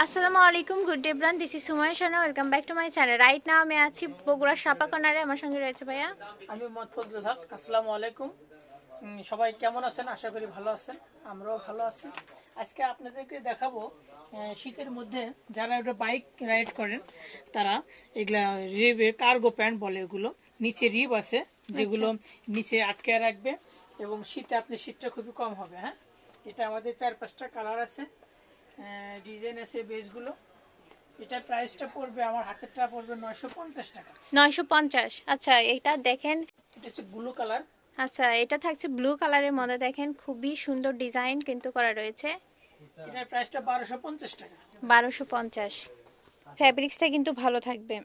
আসসালামু আলাইকুম good day ব্রান দিস ইজ সুময় শানা welcome back to my channel right now আমি আছি বগুড়া সাপা কর্নারে আমার সঙ্গে রয়েছে ভাইয়া। আমি মোহাম্মদ ফজলুল হক আসসালামু আলাইকুম। সবাই কেমন আছেন? আশা করি ভালো আছেন আমরাও ভালো আছি। আজকে আপনাদেরকে দেখাবো শীতের মধ্যে যারা একটা বাইক রাইড করেন তারা এগুলা রিবের কার্গো প্যান্ট বলে এগুলো। নিচে রিব আছে যেগুলো নিচে আটকে রাখবে এবং শীতে আপনি শীতটা খুবই কম হবে হ্যাঁ? এটা আমাদের চার পাঁচটা কালার আছে। ডিজাইন আছে বেসগুলো এটার প্রাইসটা পড়বে আমার হাতেরটা পড়বে নয়শো পঞ্চাশ টাকা। নয়শো পঞ্চাশ। আচ্ছা এটা দেখেন। এটা হচ্ছে ব্লু কালার আচ্ছা এটা থাকছে ব্লু কালারের মধ্যে দেখেন খুবই সুন্দর ডিজাইন কিন্তু করা রয়েছে। এটার প্রাইসটা বারোশো পঞ্চাশ টাকা। বারোশো পঞ্চাশ। ফ্যাব্রিক্সটা কিন্তু ভালো থাকবে।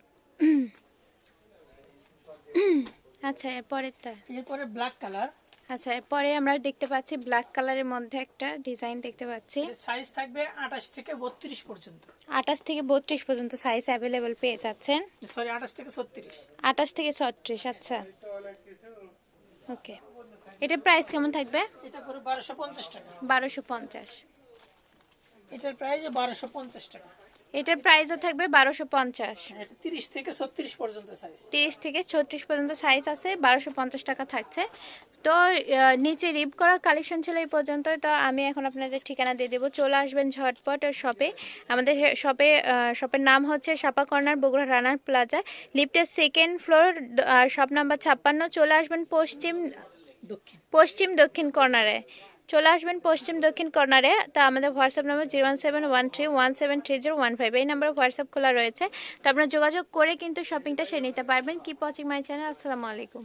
আচ্ছা এরপরেরটা। এরপরে ব্ল্যাক কালার আচ্ছা এরপরে আমরা দেখতে পাচ্ছি ব্ল্যাক কালারের মধ্যে একটা ডিজাইন দেখতে পাচ্ছি। সাইজ থাকবে আঠাশ থেকে বত্রিশ পর্যন্ত। আঠাশ থেকে বত্রিশ পর্যন্ত সাইজ অ্যাভেলেবেল পেয়ে যাচ্ছেন। সরি আঠাশ থেকে ছত্রিশ। আঠাশ থেকে ছত্রিশ আচ্ছা। ওকে এটার প্রাইস কেমন থাকবে? এটা বারোশো পঞ্চাশ টাকা। বারোশো পঞ্চাশ। এটার প্রাইস বারোশো পঞ্চাশ টাকা। এটার প্রাইসও থাকবে বারোশো পঞ্চাশ। এটা তিরিশ থেকে ছত্রিশ পর্যন্ত সাইজ তিরিশ থেকে ছত্রিশ পর্যন্ত সাইজ আছে বারোশো পঞ্চাশ টাকা থাকছে। তো নিচে রিপ করা কালেকশন ছিল এই পর্যন্ত তো আমি এখন আপনাদের ঠিকানা দিয়ে দেবো। চলে আসবেন ঝটপট শপে আমাদের শপে শপের নাম হচ্ছে সাপা কর্নার বগুড়া রানার প্লাজা লিফটের সেকেন্ড ফ্লোর শপ নাম্বার ছাপ্পান্ন। চলে আসবেন পশ্চিম দক্ষিণ। পশ্চিম দক্ষিণ কর্নারে। চলে আসবেন পশ্চিম দক্ষিণ কর্নারে। তা আমাদের WhatsApp number zero one seven one three one seven three zero one five এই নাম্বারে হোয়াটসঅ্যাপ খোলা রয়েছে। তো আপনারা যোগাযোগ করে কিন্তু শপিংটা সেরে নিতে পারবেন। কি পচিং মাই চ্যানেল আসসালামু আলাইকুম।